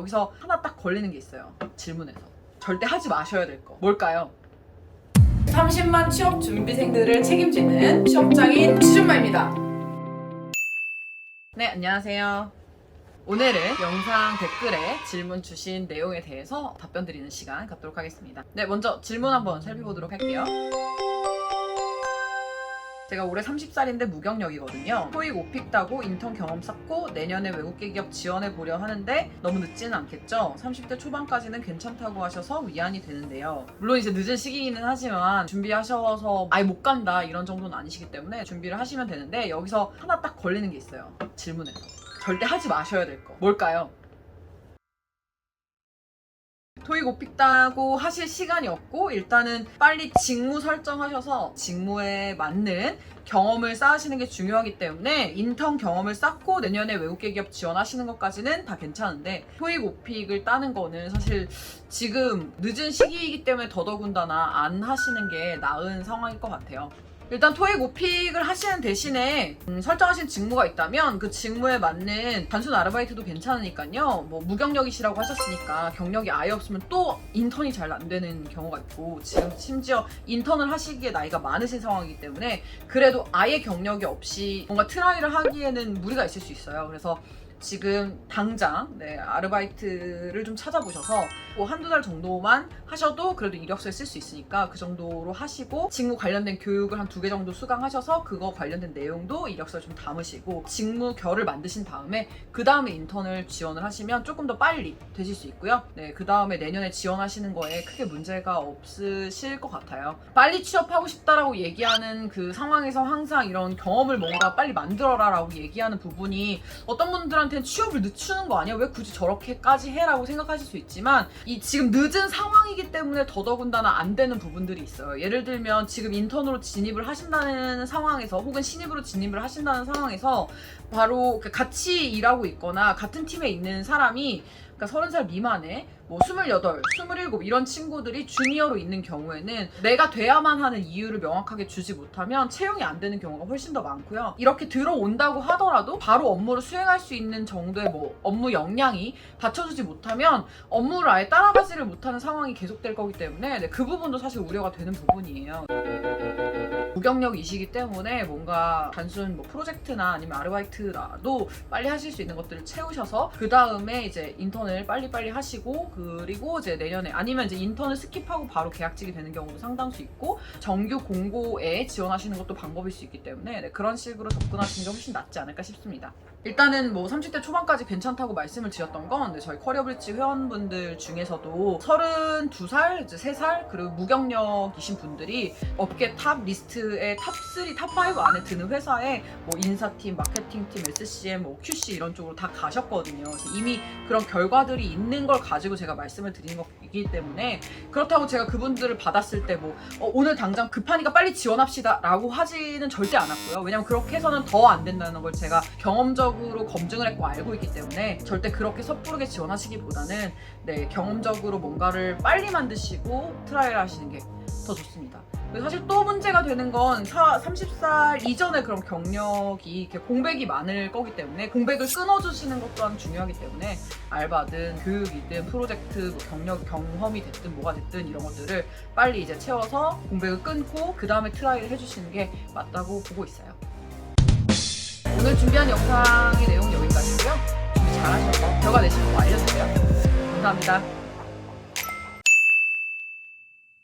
여기서 하나 딱 걸리는 게 있어요. 질문에서. 절대 하지 마셔야 될 거. 뭘까요? 30만 취업 준비생들을 책임지는 취업장인 취준마입니다. 네, 안녕하세요. 오늘은 영상 댓글에 질문 주신 내용에 대해서 답변 드리는 시간 갖도록 하겠습니다. 네, 먼저 질문 한번 살펴보도록 할게요. 제가 올해 30살인데 무경력이거든요. 토익 5픽 따고 인턴 경험 쌓고 내년에 외국계 기업 지원해 보려 하는데 너무 늦지는 않겠죠? 30대 초반까지는 괜찮다고 하셔서 위안이 되는데요. 물론 이제 늦은 시기이긴 하지만 준비하셔서 아예 못 간다 이런 정도는 아니시기 때문에 준비를 하시면 되는데 여기서 하나 딱 걸리는 게 있어요. 질문에서. 절대 하지 마셔야 될 거. 뭘까요? 토익 오픽 따고 하실 시간이 없고 일단은 빨리 직무 설정하셔서 직무에 맞는 경험을 쌓으시는 게 중요하기 때문에 인턴 경험을 쌓고 내년에 외국계 기업 지원하시는 것까지는 다 괜찮은데 토익 오픽을 따는 거는 사실 지금 늦은 시기이기 때문에 더더군다나 안 하시는 게 나은 상황일 것 같아요. 일단 토익 오픽을 하시는 대신에 음, 설정하신 직무가 있다면 그 직무에 맞는 단순 아르바이트도 괜찮으니까요. 뭐 무경력이시라고 하셨으니까 경력이 아예 없으면 또 인턴이 잘 안 되는 경우가 있고 지금 심지어 인턴을 하시기에 나이가 많으신 상황이기 때문에 그래도 아예 경력이 없이 뭔가 트라이를 하기에는 무리가 있을 수 있어요. 그래서 지금 당장 네, 아르바이트를 좀 찾아보셔서 뭐 한두 달 정도만 하셔도 그래도 이력서에 쓸 수 있으니까 그 정도로 하시고 직무 관련된 교육을 한 두 개 정도 수강하셔서 그거 관련된 내용도 이력서에 좀 담으시고 직무 결을 만드신 다음에 그 다음에 인턴을 지원을 하시면 조금 더 빨리 되실 수 있고요. 네, 그 다음에 내년에 지원하시는 거에 크게 문제가 없으실 것 같아요. 빨리 취업하고 싶다라고 얘기하는 그 상황에서 항상 이런 경험을 뭔가 빨리 만들어라라고 얘기하는 부분이 어떤 분들한테 는 취업을 늦추는 거 아니야? 왜 굳이 저렇게까지 해라고 생각하실 수 있지만 이 지금 늦은 상황이기 때문에 더더군다나 안 되는 부분들이 있어요. 예를 들면 지금 인턴으로 진입을 하신다는 상황에서 혹은 신입으로 진입을 하신다는 상황에서 바로 그 같이 일하고 있거나 같은 팀에 있는 사람이 그러니까 30살 미만의 뭐 28, 27 이런 친구들이 주니어로 있는 경우에는 내가 돼야만 하는 이유를 명확하게 주지 못하면 채용이 안 되는 경우가 훨씬 더 많고요. 이렇게 들어온다고 하더라도 바로 업무를 수행할 수 있는 정도의 뭐 업무 역량이 받쳐주지 못하면 업무를 아예 따라가지를 못하는 상황이 계속될 거기 때문에 네, 그 부분도 사실 우려가 되는 부분이에요. 무경력이시기 때문에 뭔가 단순 뭐 프로젝트나 아니면 아르바이트라도 빨리 하실 수 있는 것들을 채우셔서 그 다음에 이제 인 턴을 빨리빨리 하시고 그리고 이제 내년에 아니면 이제 인턴을 스킵하고 바로 계약직이 되는 경우도 상당수 있고 정규 공고에 지원하시는 것도 방법일 수 있기 때문에 네, 그런 식으로 접근하시는 게 훨씬 낫지 않을까 싶습니다. 일단은 뭐 30대 초반까지 괜찮다고 말씀을 드렸던 건 네, 저희 커리어블치 회원분들 중에서도 32살, 이제 3살 그리고 무경력이신 분들이 업계 탑 리스트에 탑3, 탑5 안에 드는 회사에 뭐 인사팀, 마케팅팀, SCM, 뭐 QC 이런 쪽으로 다 가셨거든요. 이미 그런 결과들이 있는 걸 가지고 제가 말씀을 드리는 거기 때문에 그렇다고 제가 그분들을 받았을 때 뭐 오늘 당장 급하니까 빨리 지원합시다 라고 하지는 절대 않았고요. 왜냐면 그렇게 해서는 더 안 된다는 걸 제가 경험적으로 검증을 했고 알고 있기 때문에 절대 그렇게 섣부르게 지원하시기보다는 네, 경험적으로 뭔가를 빨리 만드시고 트라이를 하시는 게 더 좋습니다. 사실 또 문제가 되는 건 사- 30살 이전에 그런 경력이 이렇게 공백이 많을 거기 때문에 공백을 끊어주시는 것 또한 중요하기 때문에 알바든 교육이든 프로젝트 뭐 경력 경험이 됐든 뭐가 됐든 이런 것들을 빨리 이제 채워서 공백을 끊고 그 다음에 트라이를 해주시는 게 맞다고 보고 있어요. 오늘 준비한 영상의 내용 은 여기까지고요. 준비 잘하셔서 결과 내시는 거 알려주세요. 감사합니다.